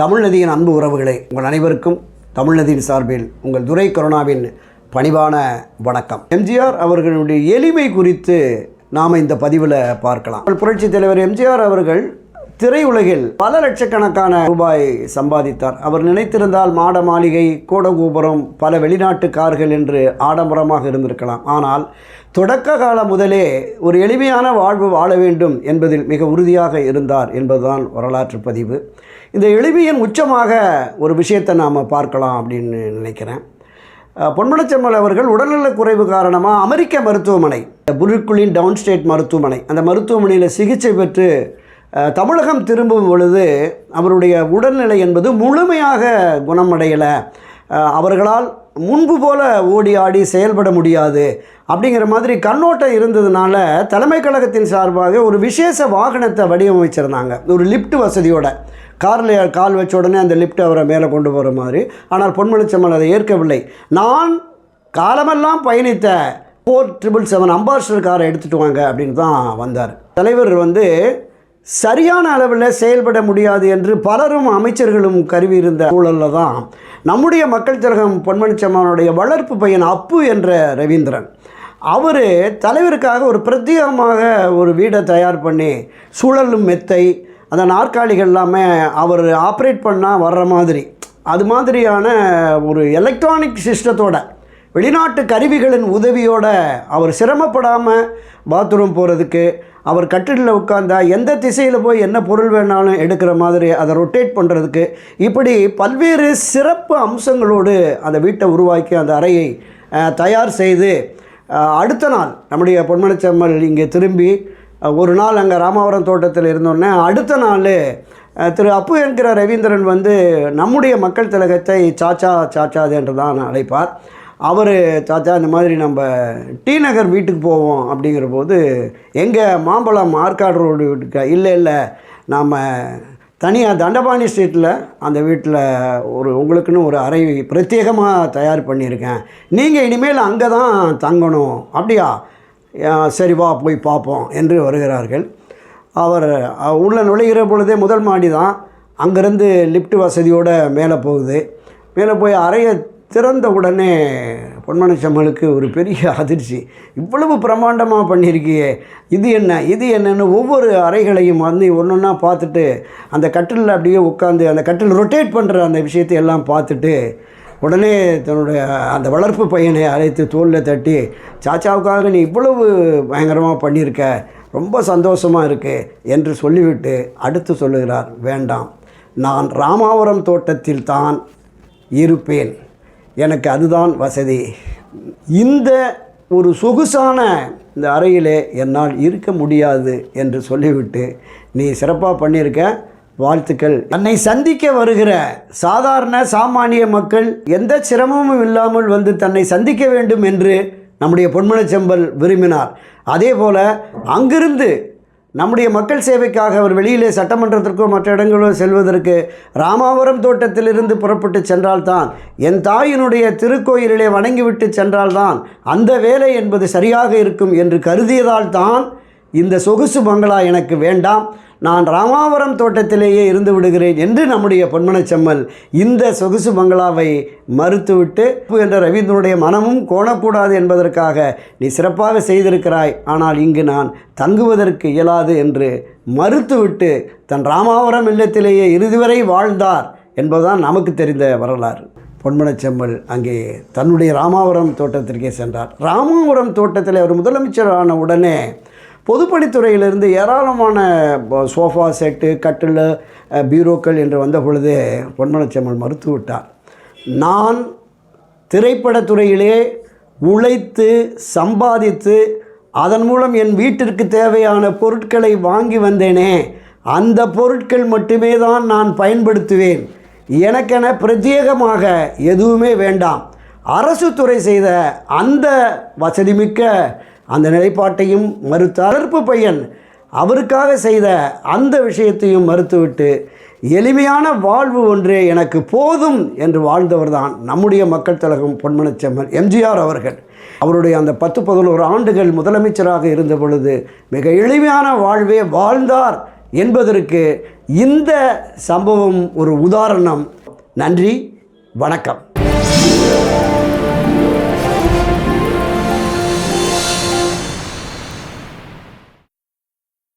தமிழ்நதியின் அன்பு உறவுகளே உங்கள் அனைவருக்கும் தமிழ்நதியின் சார்பில் உங்கள் துரை கருணாவின் பணிவான வணக்கம். எம்ஜிஆர் அவர்களுடைய எளிமை குறித்து நாம் இந்த பதிவில் பார்க்கலாம். புரட்சித் தலைவர் எம்ஜிஆர் அவர்கள் திரையுலகில் பல லட்சக்கணக்கான ரூபாய் சம்பாதித்தார். அவர் நினைத்திருந்தால் மாட மாளிகை கோடகோபுரம் பல வெளிநாட்டு கார்கள் என்று ஆடம்பரமாக இருந்திருக்கலாம். ஆனால் தொடக்க காலம் முதலே ஒரு எளிமையான வாழ்வு வாழ வேண்டும் என்பதில் மிக உறுதியாக இருந்தார் என்பதுதான் வரலாற்று பதிவு. இந்த எளிமையின் உச்சமாக ஒரு விஷயத்தை நாம் பார்க்கலாம் அப்படின்னு நினைக்கிறேன். அஹ், பொன்மனச்செம்மல் அவர்கள் உடல்நலக் குறைவு காரணமாக அமெரிக்க மருத்துவமனை புருக்குளின் டவுன் ஸ்டேட் மருத்துவமனை அந்த மருத்துவமனையில் சிகிச்சை பெற்று தமிழகம் திரும்பும் பொழுது அவருடைய உடல்நிலை என்பது முழுமையாக குணமடையலை. அவர்களால் முன்பு போல ஓடி ஆடி செயல்பட முடியாது. அப்படிங்கிற மாதிரி கண்ணோட்டம் இருந்ததுனால தலைமை கழகத்தின் சார்பாக ஒரு விசேஷ வாகனத்தை வடிவமைச்சிருந்தாங்க. ஒரு லிஃப்ட் வசதியோட. காரில் கால் வச்ச உடனே அந்த லிஃப்ட் அவரை மேலே கொண்டு போகிற மாதிரி. ஆனால் பொன்மணிச்சம்மல் அதை ஏற்கவில்லை. நான் காலமெல்லாம் பயணித்த ஃபோர் ட்ரிபிள் செவன் அம்பாசிடர் காரை எடுத்துகிட்டு வாங்க அப்படின்னு தான் வந்தார். தலைவர் வந்து சரியான அளவில் செயல்பட முடியாது என்று பலரும் அமைச்சர்களும் கருவி இருந்த சூழலில் தான் நம்முடைய மக்கள் திலகம் பொன்மணிச்சம்மனுடைய வளர்ப்பு பையன் அப்பு என்ற ரவீந்திரன். அவர் தலைவருக்காக ஒரு பிரத்யேகமாக ஒரு வீடை தயார் பண்ணி சூழலும் மெத்தை அந்த நாற்காலிகள் எல்லாமே அவர் ஆப்ரேட் பண்ணால் வர்ற மாதிரி. அது மாதிரியான ஒரு எலக்ட்ரானிக் சிஸ்டத்தோட வெளிநாட்டு கருவிகளின் உதவியோட அவர் சிரமப்படாமல் பாத்ரூம் போகிறதுக்கு அவர் கட்டிலில் உட்காந்தா எந்த திசையில் போய் என்ன பொருள் வேணாலும் எடுக்கிற மாதிரி அதை ரொட்டேட் பண்ணுறதுக்கு இப்படி பல்வேறு சிறப்பு அம்சங்களோடு அந்த வீட்டை உருவாக்கி அந்த அறையை தயார் செய்து அடுத்த நாள் நம்முடைய பொன்மனச்செம்மல் இங்கே திரும்பி ஒரு நாள் அங்கே ராமாவரம் தோட்டத்தில் இருந்தோடனே அடுத்த நாள் திரு அப்பு என்கிற ரவீந்திரன் வந்து நம்முடைய மக்கள் திலகத்தை சாச்சா சாச்சாது என்று தான் அழைப்பார். அவர் சாச்சா இந்த மாதிரி நம்ம டி நகர் வீட்டுக்கு போவோம் அப்படிங்கிற போது எங்கள் மாம்பழம் ஆற்காடு ரோடு வீட்டுக்கு இல்லை இல்லை நாம் தனியாக தண்டபாணி ஸ்ட்ரீட்டில் அந்த வீட்டில் ஒரு உங்களுக்குன்னு ஒரு அறை பிரத்யேகமாக தயார் பண்ணியிருக்கேன். நீங்கள் இனிமேல் அங்கே தான் தங்கணும். அப்படியா? சரி வா போய் பார்ப்போம் என்று வருகிறார்கள். அவர் உள்ளே நுழைகிற பொழுதே முதல் மாடி தான் அங்கேருந்து லிஃப்ட் வசதியோடு மேலே போகுது. மேலே போய் அறையை திறந்த உடனே பொன்மனச்சம்மலுக்கு ஒரு பெரிய அதிர்ச்சி. இவ்வளவு பிரம்மாண்டமாக பண்ணியிருக்கியே இது என்ன? இது என்னன்னு ஒவ்வொரு அறைகளையும் வந்து ஒன்று ஒன்றா பார்த்துட்டு அந்த கட்டிலில் அப்படியே உட்காந்து அந்த கட்டில் ரொட்டேட் பண்ணுற அந்த விஷயத்தை எல்லாம் பார்த்துட்டு உடனே தன்னுடைய அந்த வளர்ப்பு பையனை அழைத்து தோளில் தட்டி சாச்சாவுக்காக நீ இவ்வளவு பயங்கரமாக பண்ணியிருக்க ரொம்ப சந்தோஷமாக இருக்கு என்று சொல்லிவிட்டு அடுத்து சொல்லுகிறார் வேண்டாம். நான் ராமாவரம் தோட்டத்தில் தான் இருப்பேன். எனக்கு அதுதான் வசதி. இந்த ஒரு சொகுசான இந்த அறையிலே என்னால் இருக்க முடியாது என்று சொல்லிவிட்டு நீ சிறப்பாக பண்ணியிருக்க. வாழ்த்துக்கள். தன்னை சந்திக்க வருகிற சாதாரண சாமானிய மக்கள் எந்த சிரமமும் இல்லாமல் வந்து தன்னை சந்திக்க வேண்டும் என்று நம்முடைய பொன்மனச்செம்பல் விரும்பினார். அதே போல் அங்கிருந்து நம்முடைய மக்கள் சேவைக்காக அவர் வெளியிலே சட்டமன்றத்திற்கோ மற்ற இடங்களோ செல்வதற்கு ராமாவரம் தோட்டத்திலிருந்து புறப்பட்டு சென்றால்தான் என் தாயினுடைய திருக்கோயிலிலே வணங்கிவிட்டு சென்றால்தான் அந்த வேலை என்பது சரியாக இருக்கும் என்று கருதியதால் தான் இந்த சொகுசு பங்களா எனக்கு வேண்டாம். நான் ராமாவரம் தோட்டத்திலேயே இருந்து விடுகிறேன் என்று நம்முடைய பொன்மனச்செம்மல் இந்த சொகுசு பங்களாவை மறுத்துவிட்டு என்ற ரவீந்திரனுடைய மனமும் கோணக்கூடாது என்பதற்காக நீ சிறப்பாக செய்திருக்கிறாய். ஆனால் இங்கு நான் தங்குவதற்கு இயலாது என்று மறுத்துவிட்டு தன் ராமாவரம் இல்லத்திலேயே இறுதி வரை வாழ்ந்தார் என்பதுதான் நமக்கு தெரிந்த வரலாறு. பொன்மனச்செம்மல் அங்கே தன்னுடைய ராமாவரம் தோட்டத்திற்கே சென்றார். ராமாவரம் தோட்டத்தில் அவர் முதலமைச்சர் ஆன உடனே பொதுப்பணித்துறையிலிருந்து ஏராளமான சோஃபா செட்டு கட்டில் பீரோக்கள் என்று வந்த பொழுது பொன்மலச்செம்மல் மறுத்துவிட்டார். நான் திரைப்படத்துறையிலே உழைத்து சம்பாதித்து அதன் மூலம் என் வீட்டிற்கு தேவையான பொருட்களை வாங்கி வந்தேனே அந்த பொருட்கள் மட்டுமே தான் நான் பயன்படுத்துவேன். எனக்கென பிரத்யேகமாக எதுவுமே வேண்டாம். அரசு துறை செய்த அந்த வசதிமிக்க அந்த நிலைப்பாட்டையும் மறுத்த அலர்ப்பு பையன் அவருக்காக செய்த அந்த விஷயத்தையும் மறுத்துவிட்டு எளிமையான வாழ்வு ஒன்றே எனக்கு போதும் என்று வாழ்ந்தவர்தான் நம்முடைய மக்கள் திலகம் பொன்மனச்செம்மன் எம்ஜிஆர் அவர்கள். அவருடைய அந்த பத்து பதினோரு ஆண்டுகள் முதலமைச்சராக இருந்த பொழுது மிக எளிமையான வாழ்வே வாழ்ந்தார் என்பதற்கு இந்த சம்பவம் ஒரு உதாரணம். நன்றி வணக்கம்.